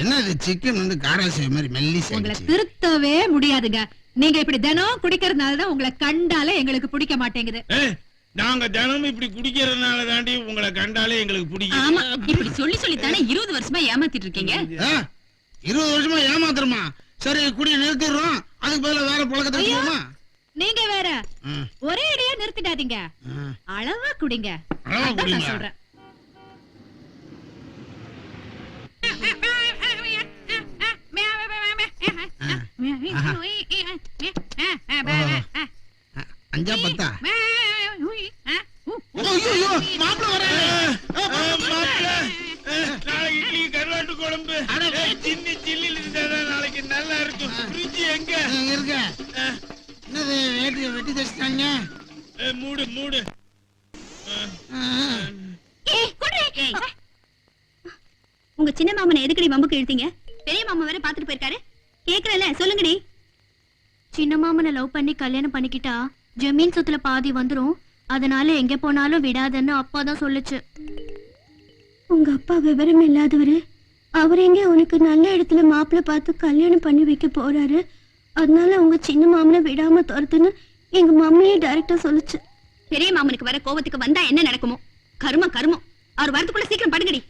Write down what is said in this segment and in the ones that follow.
என்ன இது சிக்கன் வந்து காராசி மாதிரி மெல்லி உங்களை சேர்ந்துச்சு திருத்தவே முடியாதுங்க. நீங்க இப்படி தினம் குடிக்கிறதுனால தான் உங்களை கண்டாலே எங்களுக்கு பிடிக்க மாட்டேங்குது. நாங்க தினமும் இப்படி குடிக்கிறதுனால தாண்டி உங்களை கண்டாலே எங்களுக்கு ஆமா பிடிக்கும் இப்படி சொல்லி சொல்லி தானே இருபது வருஷமா ஏமாத்திட்டு இருக்கீங்க? இருபது வருஷமா ஏமாத்துறமா? சரி குடி நிறுத்திடுறோம். அதுக்கு பதிலா வேற பழக்கத்தை வச்சுக்கோமா நீங்க வேற. ஒரே அடியா நிறுத்திடாதீங்க. ம். அளவா குடிங்க. அளவா குடிங்க. சொல்றேன். அஞ்சா பத்தா? ஐயோ மாப்பிள்ள வராரு ஆ, மாப்பிள, ஆ, நாளைக்கு இட்லி கருவாட்டு குழம்பு. அட, ஏய், சின்ன சில்லில் இருந்தாதான் நாளைக்கு நல்லா இருக்கும். ஃப்ரிட்ஜ் எங்க? இங்க இருக்க ஆ, என்னது வேட்டி வெட்டி தச்சிட்டாங்க? ஏய், மூடு மூடு. உங்க சின்ன மாமனை எதுக்கடி வம்புக்கு இழுத்தீங்க? பெரிய மாமா வேற பாத்துட்டு போயிருக்காரு. கேக்குறல சொல்லுங்கடி. சின்ன மாமனை லவ் பண்ணி கல்யாணம் பண்ணிக்கிட்டா ஜமீன் சொத்துல பாதி வந்துரும். அதனால எங்க போனாலும் விடாதன்னு அப்பா தான் சொல்லுச்சு. உங்க அப்பா விவரம் இல்லாதவரு. அவர் எங்க உனக்கு நல்ல இடத்துல மாப்பிள்ளை பார்த்து கல்யாணம் பண்ணி வைக்க போறாரு. அதனால உங்க சின்ன மாமனை விடாம துரத்துன்னு எங்க மம்மியே டைரக்டா சொல்லுச்சு. பெரிய மாமனுக்கு வர கோவத்துக்கு வந்தா என்ன நடக்குமோ? கருமம் கருமம். அவர் வரதுக்குள்ள சீக்கிரம் படுங்கடி.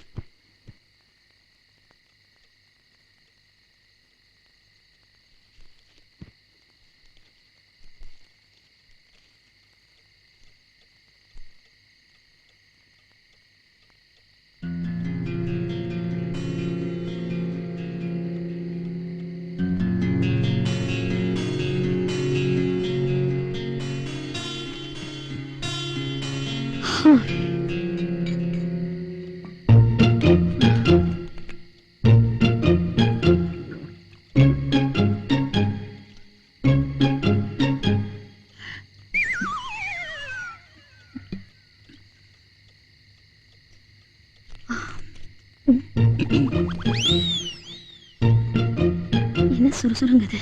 சுறுசுறுங்குது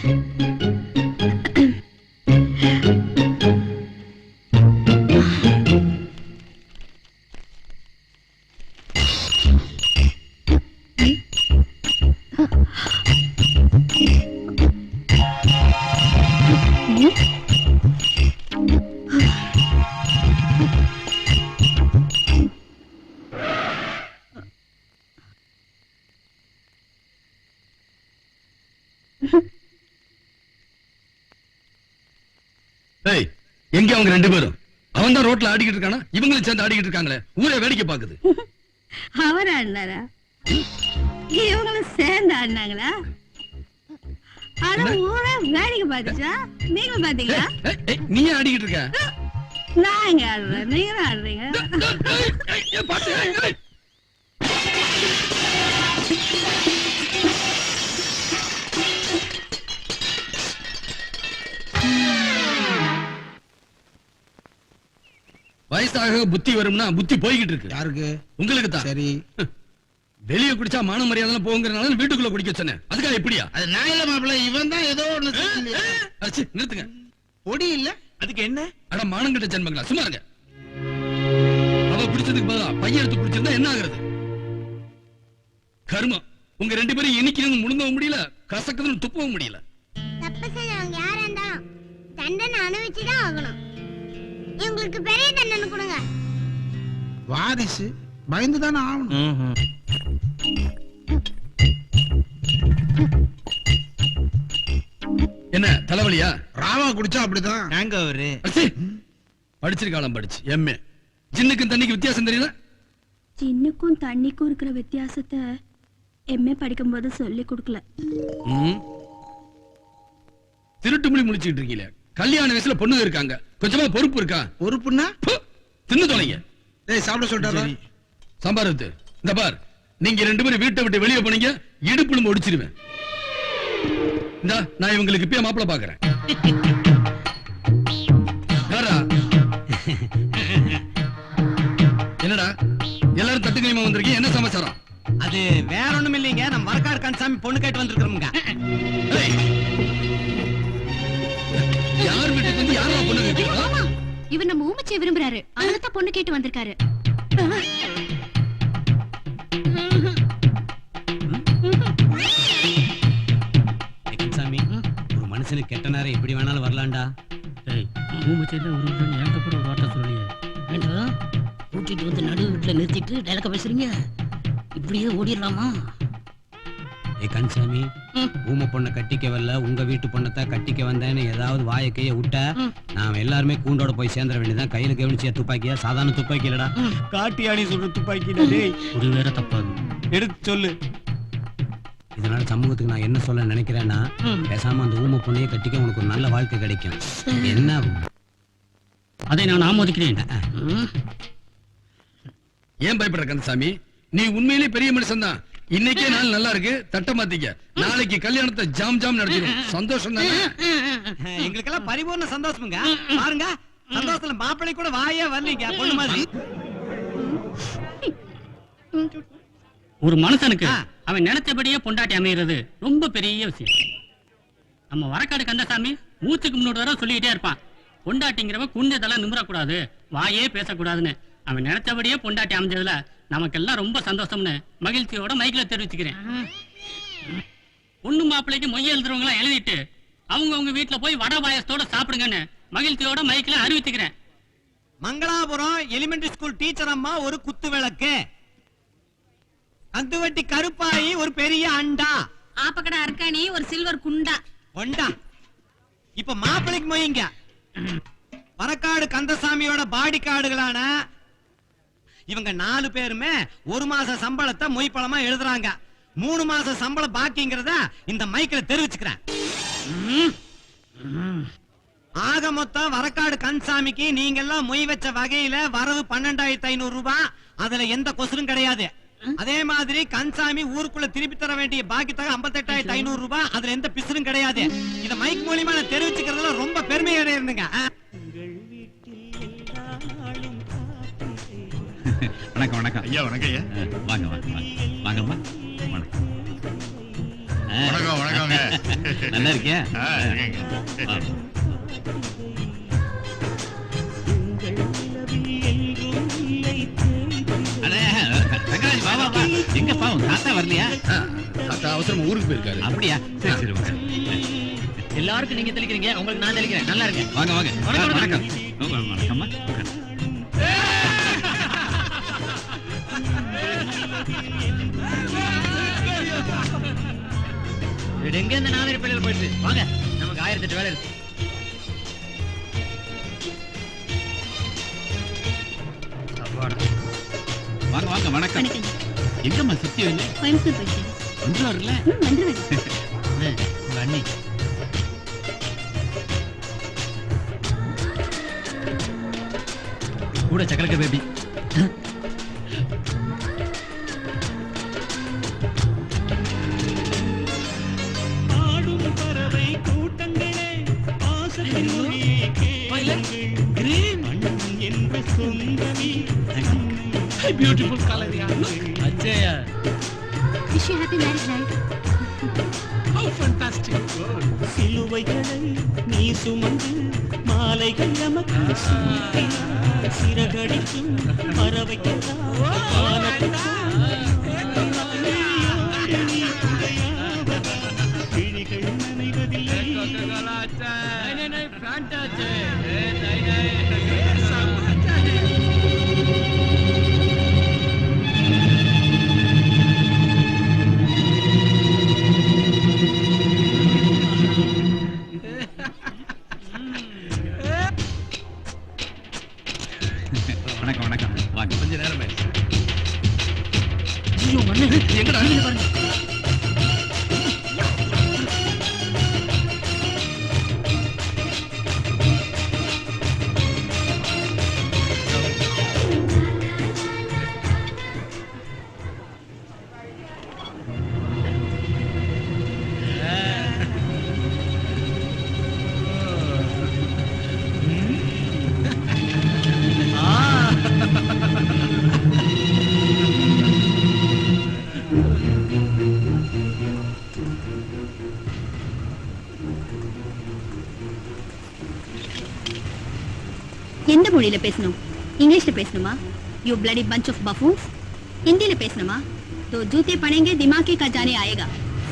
ஏய் எங்க அவங்க ரெண்டு பேரும்? அவன் தான் ரோட்ல ஆடிக்கிட்டு இருக்கானா? இவங்களும் சேர்ந்து ஆடிக்கிட்டு இருக்காங்களே. ஊரே வேடிக்கை பாக்குது அவர் ஆடினாரா? இவங்களும் சேர்ந்து ஆடினாங்களா? ஆனா ஊரே வேடிக்கை பார்த்துச்சா? நீங்களும் பாத்தீங்களா நீ ஆடிக்கிட்டு இருக்க? நான் எங்க ஆடுறேன்? நீங்களும் ஆடுறீங்க? பாத்து, வயசாக புத்தி வரும்னா புத்தி போய்கிட்டு இருக்கு. யாருக்கு? உங்களுக்கு தான். சரி. வெளிய குடிச்சா மான மரியாதை போங்கிறனால வீட்டுக்குள்ள குடிக்க சொன்னேன். அதுக்காக எப்படியா? அது நான் இல்ல மாப்பிள்ள இவன் தான் ஏதோ ஒண்ணு நிறுத்துங்க. பொடி இல்ல. அதுக்கு என்ன? அட மானங்கிட்ட ஜென்மங்களா? சும்மா இருங்க. அவ பிடிச்சதுக்கு பதிலா பையன் எடுத்து பிடிச்சிருந்தா என்ன ஆகுறது? கர்மம். உங்க ரெண்டு பேரும் இனிக்கிறது முழுங்கவும் முடியல கசக்குதுன்னு துப்பவும் முடியல. தப்பு செஞ்சவங்க யாரா இருந்தாலும் தண்டனை அனுபவிச்சுதான் ஆகணும். இவங்களுக்கு பெரிய தண்டனை கொடுங்க. வாரிசு பயந்து தானே ஆகணும் என்ன தலைவலியா? ராவா குடிச்சா அப்படிதான். நாங்க அவரு படிச்சிருக்காளாம் படிச்சு. எம்ஏ. ஜின்னுக்கும் தண்ணிக்கு வித்தியாசம் தெரியல? சின்னுக்கும் தண்ணிக்கும் இருக்கிற வித்தியாசத்தை எம்ஏ படிக்கும்போது சொல்லி கொடுக்கல. திருட்டு மொழி முடிச்சுட்டு இருக்கீங்களே. கல்யாண வயசுல பொண்ணுங்க இருக்காங்க. கொஞ்சமா பொறுப்பு இருக்கா? பொறுப்புன்னா? தின்னு தொலைங்க. டேய் சாப்பிட சொல்லிட்டாரா? சம்பாரத்து இந்த பார் நீங்க ரெண்டு பேரும் வீட்டை விட்டு வெளியே போனீங்க இடுப்புல முடிச்சிருவேன் இந்தா நான் இவங்களுக்கு இப்பயே மாப்பிள பாக்குறேன்? என்னடா? எல்லாரும் தட்டு கைமா வந்திருக்கீங்க? என்ன சமாச்சாரம்? அது வேற ஒண்ணும் இல்லைங்க நம்ம மரக்கார் கன்சாமி பொண்ணு கேட்டு வந்திருக்கிறோமுங்க. ஏய்! யார் வீட்டுக்கு வந்து யாரா பொண்ணு கேட்டீங்க இவர் நம்ம ஊமச்சியை விரும்புறாரு. அதனால தான் பொண்ணு கேட்டு வந்திருக்காரு. சாமி ஒரு மனுஷனுக்கு கெட்ட நேரம் எப்படி வேணாலும் வரலாம்டா. டேய் ஊமச்சியில ஒரு ஏகப்பட ஒரு வார்த்தை சொல்லியே வேண்டாம் கூட்டிட்டு வந்து வீட்டில் நிறுத்திட்டு டேலக்க பேசுறீங்க? இப்படியே ஓடிடலாமா? ஏ கன்சாமி ஊமை பொண்ணை கட்டிக்க வரல உங்க வீட்டு பொண்ணத்தை கட்டிக்க வந்தேன்னு ஏதாவது வாயை கைய விட்ட. நாம எல்லாருமே கூண்டோட போய் சேர்ந்துட வேண்டியதான் கையில கவனிச்சியா துப்பாக்கியா? சாதாரண துப்பாக்கி இல்லடா. காட்டியாடி சொல்ற துப்பாக்கி ஒரு வேற தப்பாது எடுத்து சொல்லு. இதனால சமூகத்துக்கு நான் என்ன சொல்ல நினைக்கிறேன்னா பேசாம அந்த ஊமை பொண்ணையே கட்டிக்க உனக்கு ஒரு நல்ல வாழ்க்கை கிடைக்கும். என்ன? அதை நான் ஆமோதிக்கிறேன். ஏன் பயப்படுற கந்தசாமி? நீ உண்மையிலேயே பெரிய மனுஷன் தான் இன்னைக்கே நாள் நல்லா இருக்கு. தட்ட மாத்திக்க. நாளைக்கு கல்யாணத்தை ஜாம் ஜாம் நடத்திடும். சந்தோஷம் தானே? எங்களுக்கெல்லாம் பரிபூர்ண சந்தோஷமுங்க. பாருங்க சந்தோஷத்துல மாப்பிள்ளை கூட வாயே வரலீங்க பொண்ணு மாதிரி. ஒரு மனுஷனுக்கு. அவன் நினைச்சபடியே பொண்டாட்டி அமைகிறது ரொம்ப பெரிய விஷயம். நம்ம வரக்காடு கந்தசாமி மூச்சுக்கு முன்னோடு வர சொல்லிக்கிட்டே இருப்பான். பொண்டாட்டிங்கிறவன் குண்டதெல்லாம் நிமிரக்கூடாது. வாயே பேசக்கூடாதுன்னு. அவன் நினைச்சபடியே பொண்டாட்டி அமைஞ்சதுல நமக்கெல்லாம் ரொம்ப சந்தோஷம்னு மகிழ்ச்சியோட மைக்ல தெரிவிச்சுக்கிறேன். பொண்ணு மாப்பிள்ளைக்கு மொய் எழுதுறவங்க எழுதிட்டு அவங்க அவங்க வீட்டுல போய் வடை பாயசத்தோட சாப்பிடுங்கன்னு மகிழ்ச்சியோட மைக்ல அறிவிச்சுக்கிறேன். மங்களாபுரம் எலிமெண்டரி ஸ்கூல் டீச்சர் அம்மா ஒரு குத்து விளக்கு. கந்துவட்டி கருப்பாயி ஒரு பெரிய அண்டா. ஆப்பக்கடை அர்க்காணி ஒரு சில்வர் குண்டா. ஒண்டா இப்ப மாப்பிளைக்கு மொய்ங்க வரக்காடு கந்தசாமியோட பாடி கார்டுகளான இவங்க நாலு பேருமே ஒரு மாச சம்பளத்தை மொய் எழுதுறாங்க. மூணு மாச சம்பளம் பாக்கிங்கிறத இந்த மைக்ல தெரிவிச்சுக்கிறேன். ஆக மொத்தம் வரக்காடு கந்தசாமிக்கு நீங்க எல்லாம் மொய் வச்ச வகையில வரவு பன்னெண்டாயிரத்தி ஐநூறு ரூபாய் அதுல எந்த கொசரும் கிடையாது. அதே மாதிரி கன்சாமி ஊருக்குள்ள திருப்பி தர வேண்டிய பாக்கி தகவல் ஐம்பத்தி எட்டாயிரத்தி ஐநூறு ரூபாய் அதுல எந்த பிசுரும் கிடையாது. இத மைக் மூலியமா நான் தெரிவிச்சுக்கிறதுல ரொம்ப பெருமையோட இருந்துங்க. வணக்கம் வணக்கம். ஐயா வணக்கம் ஐயா. வாங்க வாங்க வாங்க. வாங்கம்மா. வணக்கம். வணக்கம் வணக்கங்க. நல்லா இருக்கியா. எங்க பாவம்? தாத்தா வரலையா? அத்தா அவசரமா ஊருக்கு போயிருக்காரு. அப்படியா? சரி சரி. எல்லாருக்கும் நீங்க தெளிக்கிறீங்க. உங்களுக்கு நான் தெளிக்கிறேன். நல்லா இருக்கு வாங்க வாங்க. வணக்கம், வணக்கம். வணக்கம். எங்க இந்த நாதிரி பள்ளியில் போயிட்டு. வாங்க நமக்கு ஆயிரத்தி எட்டு வேலை இருக்கு. வாங்க வாங்க வணக்கம். எங்கம்மா சத்தியம் இல்லை கோயம்புத்தூர் போயிட்டு வந்துருவாருல்ல ம் வந்துருவேன் உங்க அண்ணி. கூட சக்கரக்க baby beautiful colour yeah அச்சயா wish happy marriage life how fantastic சிலுவைகளை நீ சுமந்து மாலைகள் நமக்கு சூட்டினாய். சிறகடிக்கும் பறவைக்கெல்லாம் வணக்கம் வணக்கம். வாங்க. கொஞ்ச நேரம். எங்கடா? பாருங்க. எந்த மொழியில பேசணும்? இங்கிலீஷ்ல பேசணுமா? You bloody bunch of buffoons. ஹிந்தியில பேசணுமா? தோ ஜூத்தே பணேங்கே திமாக்கே கா ஜானே ஆயேகா.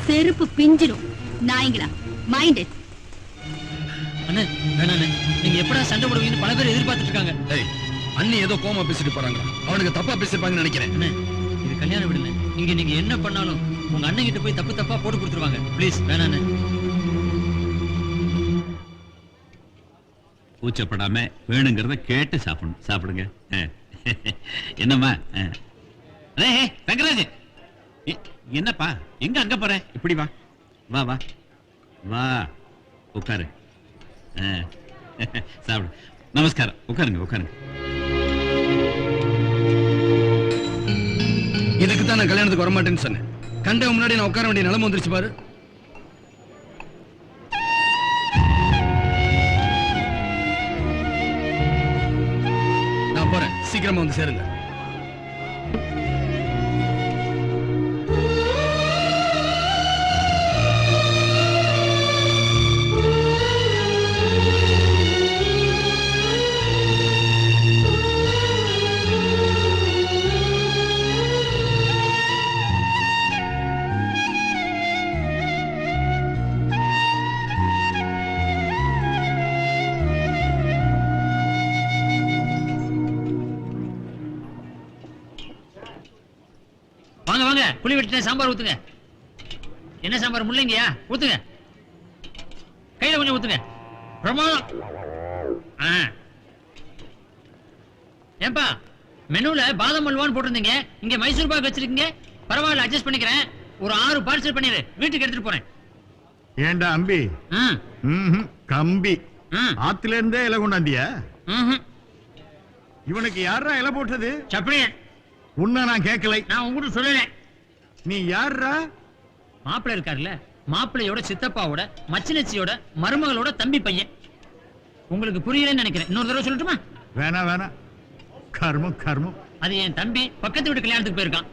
செருப்பு பிஞ்சிரும். நாய்ங்களா மைண்ட் இட் அண்ணே வேணாண்ணே நீங்க எப்படா சண்டை போடுவீங்கன்னு பல பேர் எதிர்பார்த்துட்டு இருக்காங்க ஏய் அண்ணி ஏதோ கோமா பேசிட்டு போறாங்க அவனுக்கு தப்பா பேசிருப்பாங்கன்னு நினைக்கிறேன். அண்ணே இது கல்யாணம் விடுங்க இங்க நீங்க என்ன பண்ணாலும் உங்க அண்ணன் கிட்ட போய் தப்பு தப்பா போட்டு கொடுத்துருவாங்க. ப்ளீஸ் வேணாண்ணே கூச்சப்படாம வேணுங்கிறத கேட்டு சாப்பிடணும். சாப்பிடுங்க. ஆ. என்னம்மா? ஆ. அடே, ரங்கராஜ்! என்னப்பா? எங்க அங்க போற? இப்படி வா. வா வா. வா. உட்காரு. சாப்பிடு. நமஸ்காரம். உட்காருங்க உட்காருங்க. இதுக்கு தான் நான் கல்யாணத்துக்கு வர மாட்டேன்னு சொன்னேன். கண்ட முன்னாடி நான் உட்கார வேண்டிய நிலைமை வந்துருச்சு பாரு. சீக்கிரமா வந்து சேருங்க. புளி வெட்டின சாம்பார் ஊத்துங்க. என்ன சாம்பார் முள்ளங்கியா? ஊத்துங்க. கையில கொஞ்சம் ஊத்துங்க. பிரமாதம் ஆ. ஏன்பா மெனுல பாதாம் அல்வான்னு போட்டிருந்தீங்க. இங்க மைசூர் பாக் வச்சிருக்கீங்க. பரவாயில்ல அட்ஜஸ்ட் பண்ணிக்கிறேன். ஒரு ஆறு பார்சல் பண்ணிடு வீட்டுக்கு எடுத்துட்டு போறேன். ஏண்டா அம்பி? கம்பி. ஆத்துல இருந்தே இலை கொண்டாந்தியா. இவனுக்கு யாரா இலை போட்டது? சப்பனியன் உன்னை நான் கேட்கலை. நான் உங்ககிட்ட சொல்லல. நீ யாரா மாப்பிள்ளை இருக்காருல்ல. மாப்பிள்ளையோட சித்தப்பாவோட மச்சினச்சியோட மருமகளோட தம்பி பையன். உங்களுக்கு புரியலன்னு நினைக்கிறேன். இன்னொரு தடவை சொல்லட்டுமா? வேணாம் வேணாம் கர்மம் கர்மம். அது என் தம்பி பக்கத்து வீட்டு கல்யாணத்துக்கு போயிருக்கான்.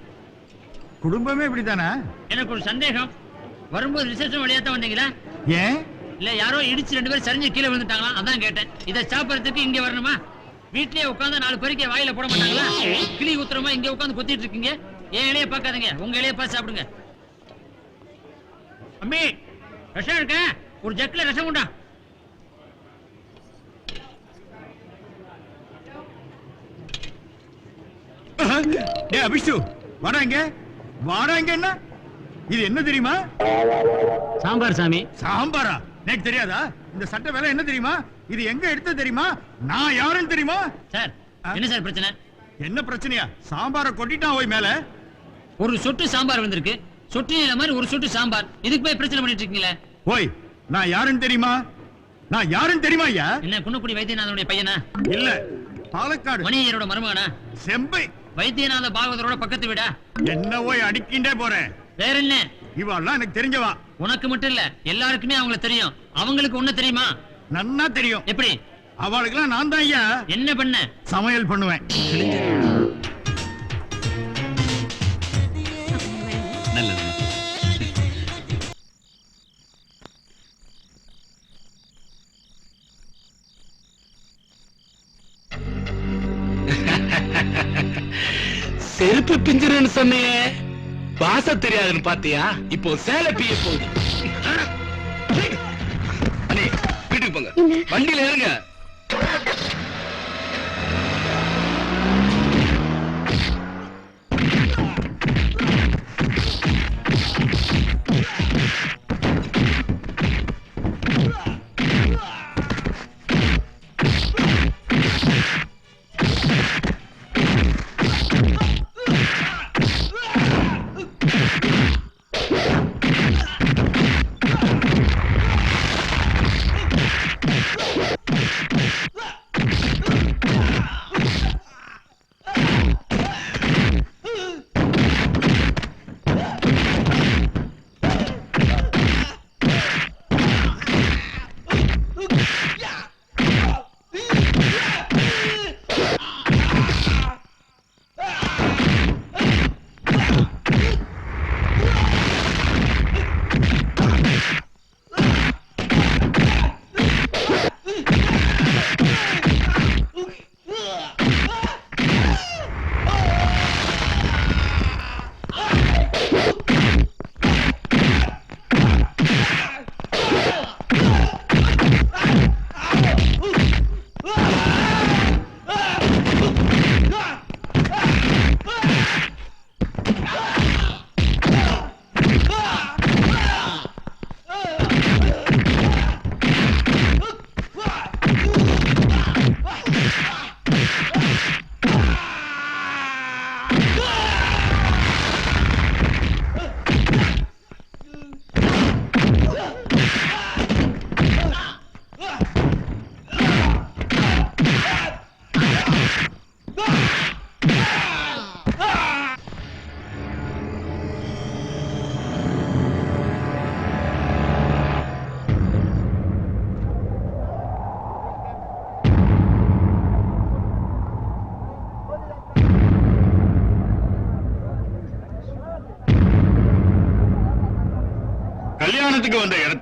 குடும்பமே இப்படித்தானா? எனக்கு ஒரு சந்தேகம். வரும்போது ரிசப்ஷன் வழியா தான் வந்தீங்களா? ஏன்? இல்ல யாரோ இடிச்சு ரெண்டு பேரும் சரிஞ்சு கீழே விழுந்துட்டாங்களா அதான் கேட்டேன். இதை சாப்பிடறதுக்கு இங்க வரணுமா? வீட்லயே உட்கார்ந்து நாலு பேருக்கு வாயில போட மாட்டாங்களா? கிளி குத்துறமா இங்க உட்கார்ந்து கொத்திட்டு இருக்கீங்க. என் இலைய பார்க்காதீங்க. உங்க இலைய பார்த்து சாப்பிடுங்க. அம்மி ரசம் இருக்க? ஒரு ஜக்கில ரசம் உண்டா டே அபிஷு வாடாங்க வாடாங்க என்ன? இது என்ன தெரியுமா? சாம்பார் சாமி. சாம்பாரா? எனக்கு தெரியாதா? இந்த சட்டை வேலை என்ன தெரியுமா? இது எங்க எடுத்தது தெரியுமா? நான் யாருன்னு தெரியுமா? சார் என்ன சார் பிரச்சனை? என்ன பிரச்சனையா? சாம்பாரை கொட்டிட்டான் போய் மேல. ஒரு சொட்டு சாம்பார் வந்திருக்கு. சொட்டு நீல மாதிரி ஒரு சொட்டு சாம்பார். இதுக்கு போய் பிரச்சனை பண்ணிட்டு இருக்கீங்களே? ஓய் நான் யாருன்னு தெரியுமா? நான் யாருன்னு தெரியுமா ஐயா? என்ன குன்னக்குடி வைத்தியநாதனுடைய பையனா? இல்ல பாலக்காடு. மணியரோட மருமகனா? செம்பை. வைத்தியநாத பாகவதரோட பக்கத்து வீடா? என்ன போய் அடிக்கின்றே போறேன் வேற என்ன? இவெல்லாம் எனக்கு தெரிஞ்சவா? உனக்கு மட்டும் இல்ல எல்லாருக்குமே அவங்கள தெரியும். அவங்களுக்கு ஒண்ணு தெரியுமா? நன்னா தெரியும். எப்படி? அவளுக்கெல்லாம் நான் தான் ஐயா. என்ன பண்ண? சமையல் பண்ணுவேன். சொன்னியே பாச தெரியாதுன்னு பாத்தியா? இப்போ சேலை பிய போகுது. வீட்டுக்கு போங்க. வண்டியில ஏறுங்க.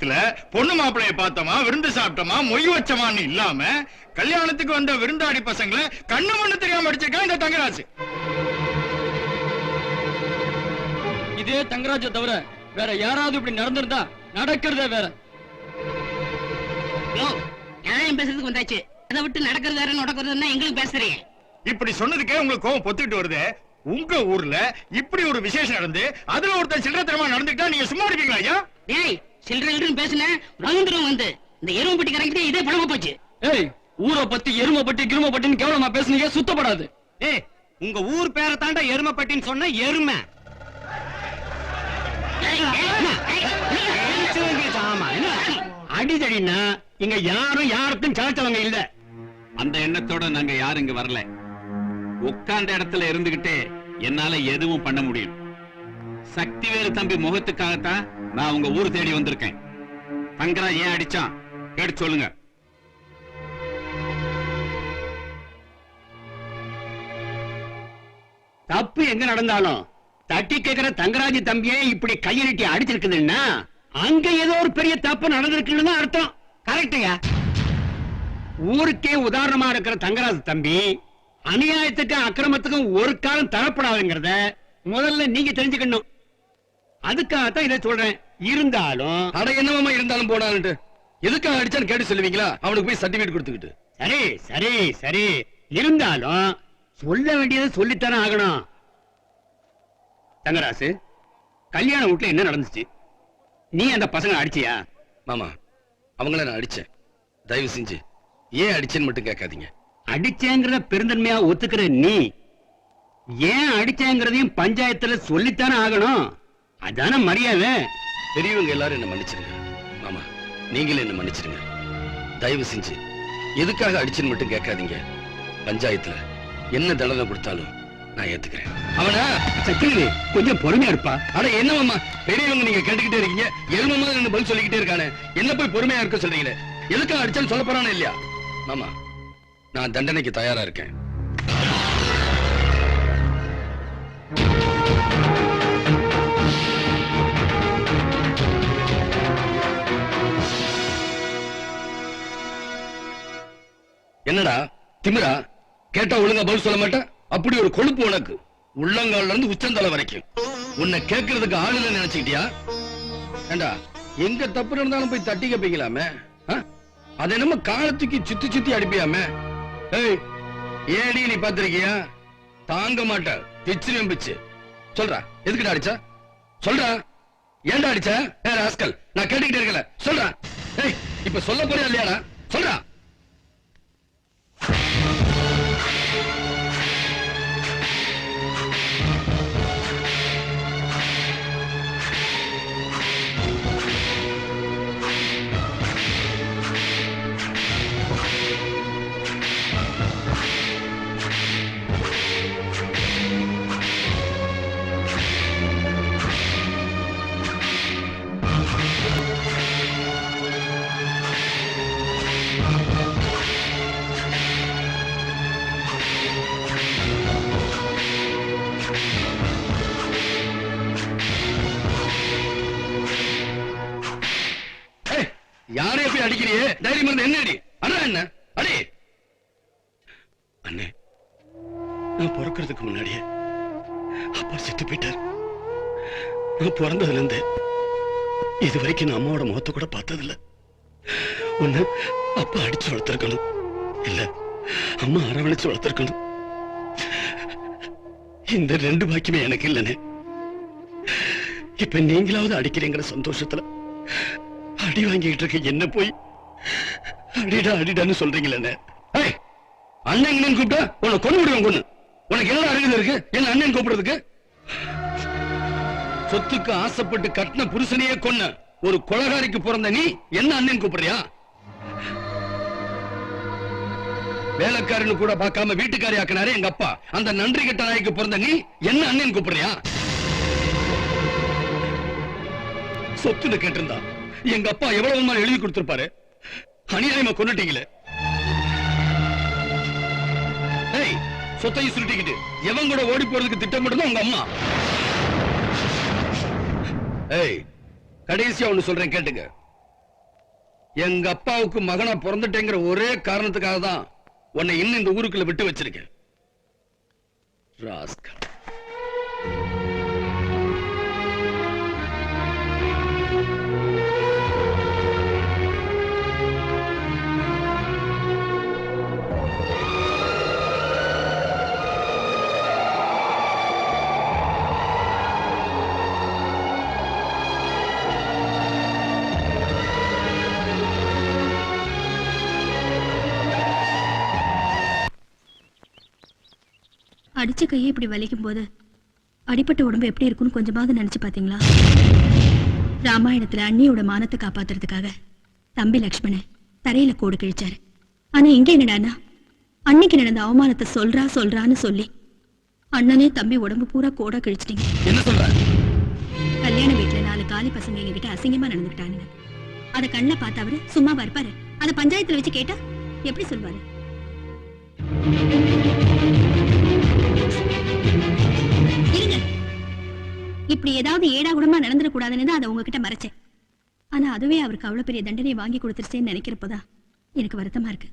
இடத்துல பொண்ணு மாப்பிளைய பார்த்தோமா விருந்து சாப்பிட்டோமா மொய் வச்சமான்னு இல்லாம கல்யாணத்துக்கு வந்த விருந்தாடி பசங்களை கண்ணு மண்ணு தெரியாம அடிச்சிருக்கான் இந்த தங்கராசு. இதே தங்கராஜ தவிர வேற யாராவது இப்படி நடந்திருந்தா நடக்கிறதே வேற. நியாயம் பேசுறதுக்கு வந்தாச்சு. அதை விட்டு நடக்கிறது வேற நடக்கிறதுன்னா எங்களுக்கு பேசுறீங்க. இப்படி சொன்னதுக்கே உங்களுக்கு கோவம் பொத்துக்கிட்டு வருது. உங்க ஊர்ல இப்படி ஒரு விசேஷம் நடந்து அதுல ஒருத்தன் சில்லறத்தனமா நடந்துக்கிட்டா நீங்க சும்மா இருப்பீங்களா ஐயா? டேய் சில்லறைன்னு பேசுனேன் வந்துரும் வந்து. இந்த எருமை பெட்டி கரைக்கிட்டு இதே பழமா போச்சு. ஏய் ஊரை பத்தி எருமை பட்டி கிரும பட்டின்னு கேவலமா பேசுனீங்க சுத்தப்படாது. ஏய் உங்க ஊர் பேரை தாண்டா எருமைப்பட்டின்னு சொன்ன எருமை. அடிதடினா இங்க யாரும் யாருக்கும் சாச்சவங்க இல்ல. அந்த எண்ணத்தோட நாங்க யாரும் இங்க வரல. உட்கார்ந்த இடத்துல இருந்துகிட்டே என்னால எதுவும் பண்ண முடியும் சக்திவேலு தம்பி முகத்துக்காகத்தான் நான் உங்க ஊர் தேடி வந்திருக்கேன். தங்கரா ஏன் அடிச்சான்? கேட்டு சொல்லுங்க. தப்பு எங்க நடந்தாலும் தட்டி கேக்குற தங்கராஜ் தம்பியே இப்படி கையெழுட்டி அடிச்சிருக்குதுன்னா அங்க ஏதோ ஒரு பெரிய தப்பு நடந்திருக்குன்னு அர்த்தம். கரெக்டுயா ஊருக்கே உதாரணமா இருக்கிற தங்கராஜ் தம்பி அநியாயத்துக்கும் அக்கிரமத்துக்கும் ஒரு காலம் தரப்படாதுங்கிறத முதல்ல நீங்க தெரிஞ்சுக்கணும். அதுக்காகத்தான் இதை சொல்றேன். இருந்தாலும் அட என்னமாமா இருந்தாலும் போனான்ட்டு எதுக்காக அடிச்சான்னு கேட்டு சொல்லுவீங்களா? அவனுக்கு போய் சர்டிபிகேட் கொடுத்துக்கிட்டு. சரி சரி சரி. இருந்தாலும் சொல்ல வேண்டியதை சொல்லித்தானே ஆகணும். தங்கராசு கல்யாண வீட்டுல என்ன நடந்துச்சு? நீ அந்த பசங்க அடிச்சியா? மாமா அவங்கள நான் அடிச்சேன். தயவு செஞ்சு ஏன் அடிச்சேன்னு மட்டும் கேட்காதீங்க. அடிச்சேங்கிறத பெருந்தன்மையா ஒத்துக்கிற நீ ஏன் அடிச்சேங்கிறதையும் பஞ்சாயத்துல சொல்லித்தானே ஆகணும்? அதான மரியாதை. பெரியவங்க எல்லாரும் என்ன மன்னிச்சிருங்க. மாமா நீங்களும் என்ன மன்னிச்சிருங்க. தயவு செஞ்சு எதுக்காக அடிச்சுன்னு மட்டும் கேட்காதீங்க. பஞ்சாயத்துல என்ன தண்டனை கொடுத்தாலும் நான் ஏத்துக்கிறேன். அவனா? சக்கரவர்த்தி கொஞ்சம் பொறுமையா இருப்பா. அட என்ன மாமா? பெரியவங்க நீங்க கேட்டுக்கிட்டே இருக்கீங்க. எரும மாதிரி நின்னு பதில் சொல்லிக்கிட்டே இருக்கானே. என்ன போய் பொறுமையா இருக்க சொல்றீங்களே? எதுக்காக அடிச்சான்னு சொல்ல போறானே இல்லையா? மாமா நான் தண்டனைக்கு தயாரா இருக்கேன். என்னடா? திமிரா? கேட்டா ஒழுங்கா பதில் சொல்ல மாட்டேன்? அப்படி ஒரு கொழுப்பு உனக்கு. உள்ளங்கால்ல இருந்து உச்சந்தலை வரைக்கும். உன்னை கேட்கறதுக்கு ஆள் இல்ல நினைச்சுக்கிட்டியா? ஏண்டா எங்க தப்பு இருந்தாலும் போய் தட்டி கேப்பீங்களாமே அதை நம்ம காலத்துக்கு சுத்தி சுத்தி அடிப்பியாமே? ஏய் ஏடி நீ பாத்திருக்கியா தாங்க மாட்ட. பிச்சு பிச்சு. சொல்றா எதுக்குடா அடிச்சா? சொல்றா. ஏண்டா அடிச்ச? ஏ ராஸ்கல் நான் கேட்டுக்கிட்டே இருக்கல. சொல்றா. ஏய் இப்ப சொல்ல போறியா இல்லையாடா? சொல்றா. ஏய், யாரைய போய் அடிக்கிறியே? தைரியம் இருந்தா என்ன அடி அண்ணா என்ன? அடி. அண்ணே நான் பிறக்கிறதுக்கு முன்னாடியே அப்பா செத்து போயிட்டார். நான் பிறந்ததுல இருந்து இது வரைக்கும் நான் அம்மாவோட முகத்தை கூட பார்த்ததில்ல. ஒண்ணு அப்பா அடிச்சு வளர்த்திருக்கணும். இல்ல அம்மா அரவணைச்சு வளர்த்திருக்கணும். இந்த ரெண்டு பாக்கியமே எனக்கு இல்லனே. இப்ப நீங்களாவது அடிக்கிறீங்கிற சந்தோஷத்துல அடி வாங்கிட்டு இருக்க என்ன போய்? அடிடா அடிடான்னு சொல்றீங்களே அண்ணன் கூப்பிட்டா உன்னை கொண்டு விடுவேன் கொண்டு உனக்கு என்ன அறிவு இருக்கு? என்ன அண்ணன் கூப்பிடுறதுக்கு? சொத்துக்கு ஆசைப்பட்டு கட்டின புருஷனையே கொன்ன ஒரு கொலகாரிக்கு பிறந்த நீ என்ன அண்ணன் கூப்பிடுறியா? வேலைக்காரன்னு கூட பார்க்காம வீட்டுக்காரி ஆக்கினாரு எங்க அப்பா. அந்த நன்றி கெட்ட நாய்க்கு பிறந்த நீ என்ன அண்ணன் கூப்பிடுறியா? சொத்துன்னு கேட்டிருந்தா. எங்க அப்பா எவ்வளவு மாதிரி எழுதி கொடுத்திருப்பாரு? அநியாயமா கொண்டுட்டீங்களே ஏய் சொத்தையும் சுருட்டிக்கிட்டு எவன் கூட ஓடி போறதுக்கு திட்டமிட்டதும் உங்க அம்மா. ஏய் கடைசியா ஒண்ணு சொல்றேன் கேட்டுங்க. எங்க அப்பாவுக்கு மகனா பிறந்துட்டேங்கிற ஒரே காரணத்துக்காக தான் உன்னை இன்னும் இந்த ஊருக்குள்ள விட்டு வச்சிருக்கேன் ராஸ்கல். அடிச்ச கையை இப்படி வலிக்கும் போது அடிப்பட்ட உடம்பு எப்படி இருக்கும்னு கொஞ்சமாவது நினைச்சு பாத்தீங்களா? ராமாயணத்துல அண்ணியோட மானத்தை காப்பாத்துறதுக்காக தம்பி லக்ஷ்மணன் தரையில கோடு கிழிச்சாரு. ஆனா இங்க என்னடான்னா அன்னைக்கு நடந்த அவமானத்தை சொல்றா சொல்றான்னு சொல்லி அண்ணனே தம்பி உடம்பு பூரா கோடா கிழிச்சிட்டீங்க. கல்யாண வீட்டுல நாலு காலி பசங்க எங்ககிட்ட அசிங்கமா நடந்துக்கிட்டானுங்க. அத கண்ணுல பார்த்து அவரு சும்மா இருப்பாரு. அத பஞ்சாயத்துல வச்சு கேட்டா எப்படி சொல்வாரு? இப்படி ஏதாவது ஏடா கூடமா நடந்துடக்கூடாதுன்னு தான் அதை உங்ககிட்ட மறைச்சேன். ஆனா அதுவே அவருக்கு அவ்வளவு பெரிய தண்டனை வாங்கி கொடுத்துருச்சேன்னு நினைக்கிறப்போதா எனக்கு வருத்தமா இருக்கு.